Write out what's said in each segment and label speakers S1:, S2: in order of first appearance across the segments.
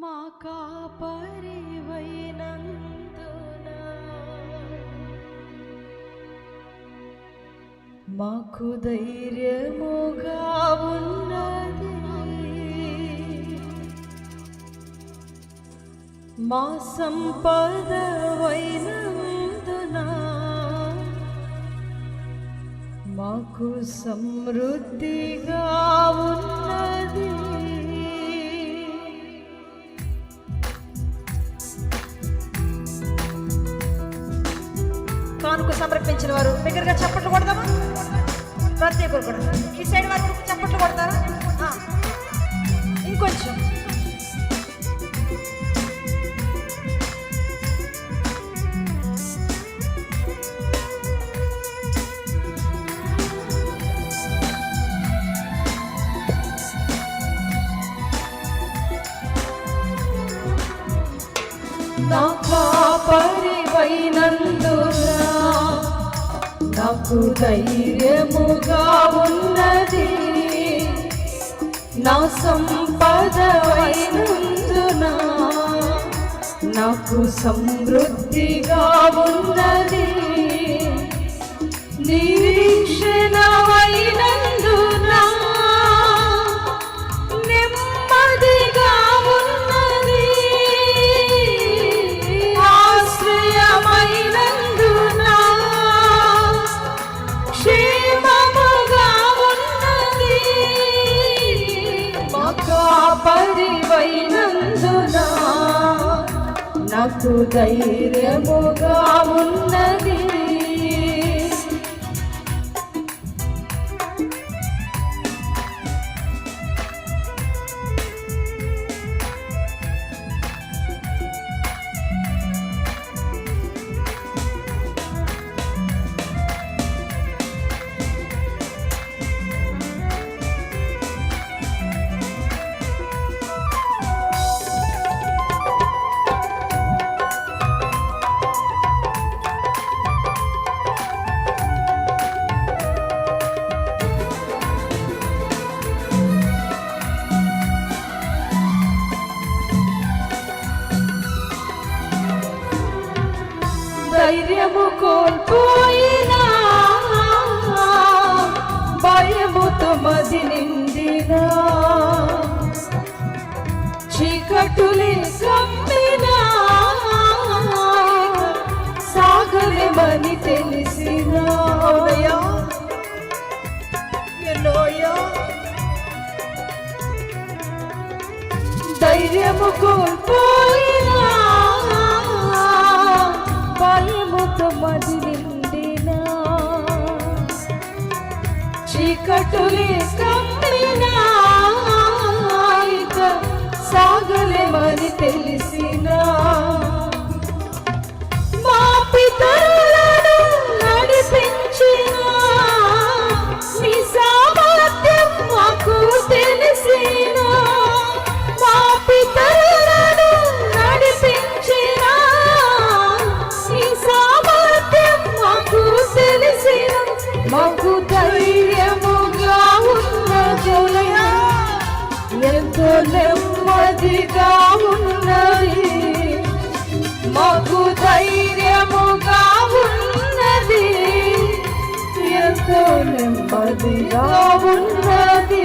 S1: మా కాపరివైనందున. మాకు ధైర్యముగా ఉన్నది. మా సంపదవైనందున మాకు సమృద్ధిగా
S2: వచ్చిన వారు దగ్గరగా చప్పట్లు కొడదామా? ప్రతి ఒక్కరు కూడా ఈ సైడ్ వారు చప్పట్లు కొడతారా? ఇంకొంచెం.
S1: నా వైనందురా. నాకు ధైర్యముగా ఉన్నది. నా సంపదవైనందున నాకు సమృద్ధిగా ఉన్నది. నీ నాకు ధైర్యముగా ఉన్నది. ధైర్యము కోల్పోయినా భయముతో మది నిండినా. చీకటులే కమ్మినా సాగలేమని తెలిసినా. ధైర్యము కోల్పోయినా నెమ్మదిగా ఉన్నది మాకు ధైర్యముగా ఉన్నది ఎంతో నెమ్మదిగా ఉన్నది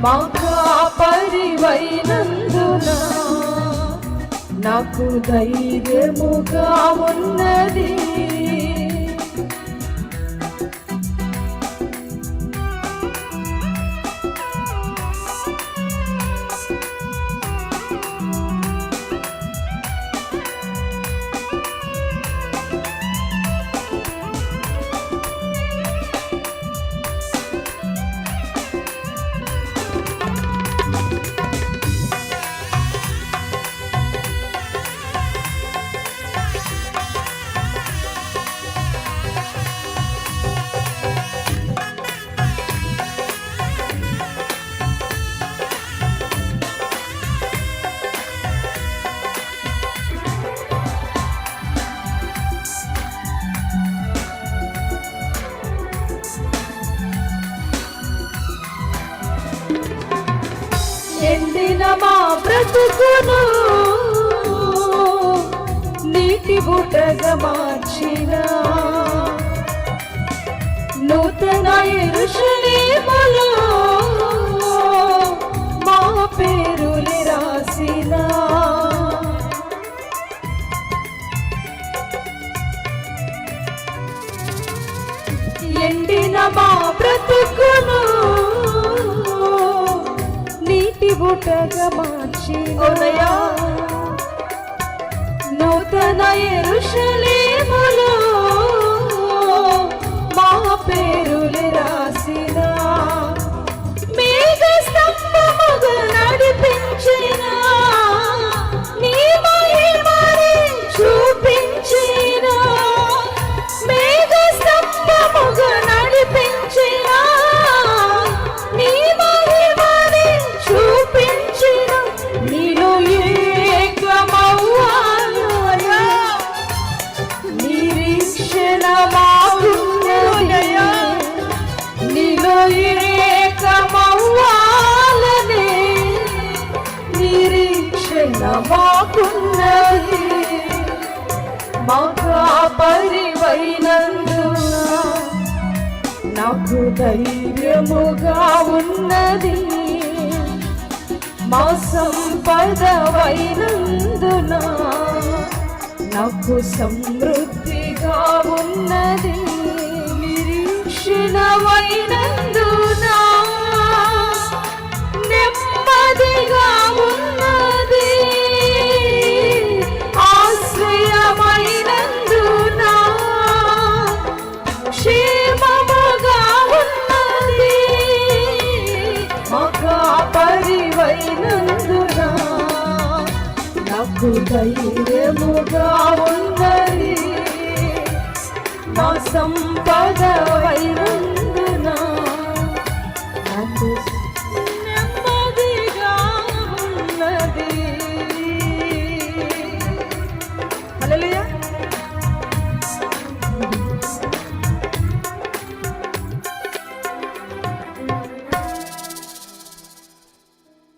S1: మాకు పరివైనందున నాకు ధైర్యముగా ఉన్నది ఎండిన మా బ్రతుకును. నీటి బుటగా మార్చిన నూతన ఎరుషలేములో మా పేరుని రాసిన. ఎండిన మా బ్రతుకును బుటగా మార్చిన. నూతన ఎరుషలేములో మాకున్నది మాకు పరివైనందున నాకు ధైర్యముగా ఉన్నది మా సంపదవైనందున నాకు సమృద్ధిగా ఉన్నది నిరీక్షణమైనందున నాకు ధైర్యముగా ఉన్నది నా సంపద వైరుందునా నాకు